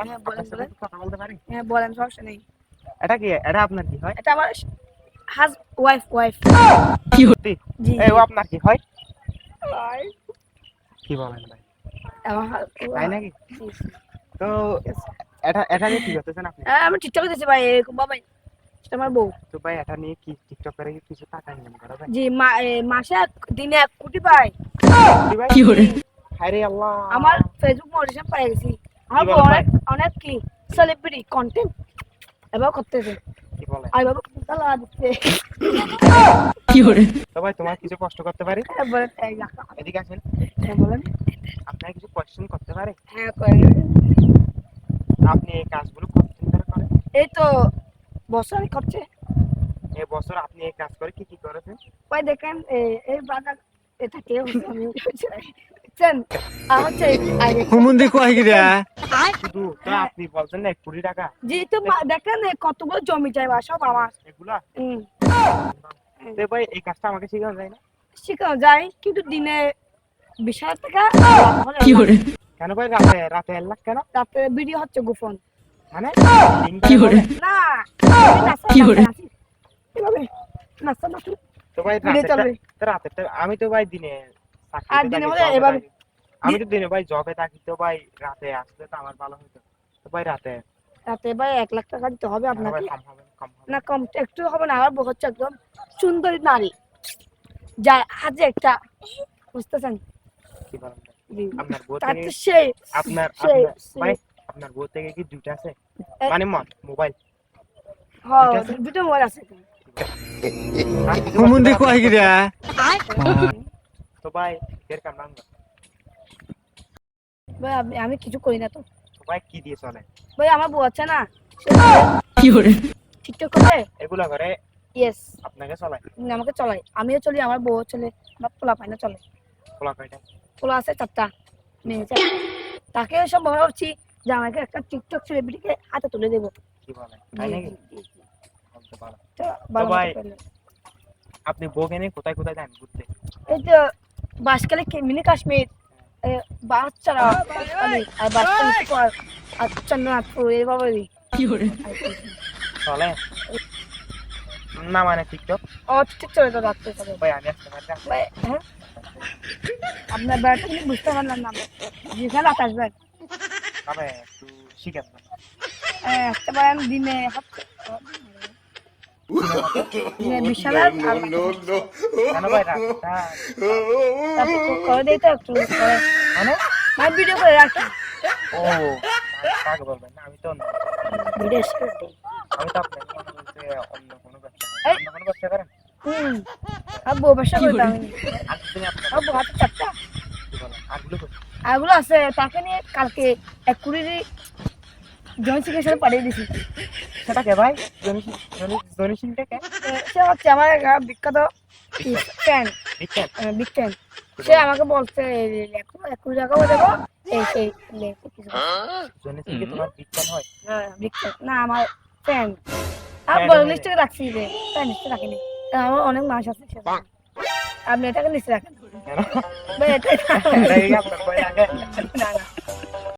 হ্যাঁ, বলেন, বলেন সমস্যা নেই। এটা কি? এটা আপনার কি হয়? এটা আমার হাজ ওয়াইফ ওয়াইফ সত্যি? জি এই ও আপনার কি হয়? কি বলেন ভাই? তাই নাকি? তো এটা এটা কি করতেছেন আপনি? হ্যাঁ, আমি টিকটকে দিচ্ছি ভাই এরকম বাবাই। সেটা আমার বউ। তো ভাই এটা নিয়ে কি টিকটক করে কিছু টাকা ইনকাম করা ভাই জি মা- মাসে এক- দিনে এক কোটি পাই কি ভাই? হায়রে আল্লাহ। আমার ফেসবুক মোটিভেশন পাই গেছি। আমার বউ অনেক অনেক কি সেলিব্রিটি কন্টেন্ট এবার করতেছে। কি বলে? আর বাবা তালা দিচ্ছে তো ভাই তোমার কিছু কষ্ট করতে পারি? হ্যাঁ, বলেন এদিকে আসেন। হ্যাঁ, বলেন। আপনার কিছু কোয়েশ্চেন করতে পারে? হ্যাঁ করে আপনি এই কাজগুলো কতদিন ধরে করেন? এই তো বছর করছে। এই বছর আপনি এই কাজ করে কি কি করেছেন? ভাই দেখেন এই বাজার এটা কে হচ্ছে আমি আর হচ্ছে আগে হুমুন্দি কয় গিরা শুধু তো আপনি বলছেন না এক কোটি টাকা। জি তো দেখেন কতগুলো জমি চাই বা সব আমার। এগুলা? হুম। তো ভাই এই কাজটা আমাকে শেখানো যায় না? শিখানো যায় কিন্তু দিনে বিশ হাজার টাকা। কেন ভাই রাতে রাতে এক লাখ কেন? রাতে ভিডিও হচ্ছে গোপন। মানে কি করে? না কি করে? নাস্তা নাস্তা তো ভাই ভিডিও রাতেরটা চলবে। তো রাতেরটা আমি তো ভাই দিনে আর দিনে থাকি, এভাবে- আমি তো দিনে ভাই জবে থাকি তো ভাই রাতে আসলে তো আমার ভালো হতো তো ভাই রাতে? রাতে ভাই এক লাখ টাকা দিতে হবে আপনাকে। কম হবে না কম একটু হবে না আমার হচ্ছে একদম সুন্দরী নারী। যার হাতে একটা বুঝতেছেন? কি বলেন ভাই? আপনার বউ থেকে আপনার আপনার- ভাই আপনার বউ থেকে কি দুইটা আছে? মানে মন মোবাইল? হ্যাঁ? দুটো মোবাইল আছে হুমুন্দি কয় গিরা তো ভাই এর কাম নাম ভাই আমি- কিছু করি না তো। তো ভাই কি দিয়ে চলে? ভাই আমার বউ আছে না। ঠিকঠাক করে এগুলা করে ইয়েস আপনাকে চলায় আমাকে চলাই আমিও চলি আমার বউ চলে আমার পোলা পায় না চলে। কয়টা? পোলা আছে চারটা মেয়ে চারটা তাকে সব ভাবছি যে আমাকে একটা টিকটক সেলিব্রিটিকে হাতে তুলে দেবো। কি বলে? তো ভাই, আপনি বউকে নিয়ে কোথায় কোথায় যান ঘুরতে? এই তো বাসকালে মিনি কাশ্মীর বাচ্চারা আর চলে না মানে টিকটক? ও চলে তো রাত্রে চলে। ভাই আমি আসতে পারি না। ভাই, হ্যাঁ? আপনার কিন্তু বুঝতে পারলাম না যেখানে রাত আসবেন তবে একটু শিখেন না হ্যাঁ, একটা বার দিনে হচ্ছে- করে দিই তো একটু করে মানে ভিডিও করে রাখি ও কাকে বলবেন না আমি তো অন্য ভিডিও শেয়ার দিই আমি তো আপনাকে বলতে অন্য কোনো ব্যবসা করেন। এই। অন্য কোনো ব্যবসা করেন হুম আর বউ ব্যবসা করি তো আমি আর তুমি আপনার আর বউ হাতে করুন। আরগুলো আছে তাকে নিয়ে কালকে এক কুড়ি জয়েন্ট চিকিৎসা পাঠিয়ে দিছি সেটা কে ভাই জনি জনি জনি কে সে হচ্ছে আমার বিখ্যাত ফ্যান বিগ ফ্যান সে আমাকে বলছে লেখো এক কুড়ি টাকাও দেবো এই সেই লেখো কিছু। জনি হয়? হ্যাঁ বিগ ফ্যান না আমার ফ্যান আর বড় লিস্টে রাখছি রে ফ্যান লিস্টে রাখিনি। আমার অনেক মাস আছে সে আপনি এটাকে লিস্টে রাখেন। ভাই, এটা না না।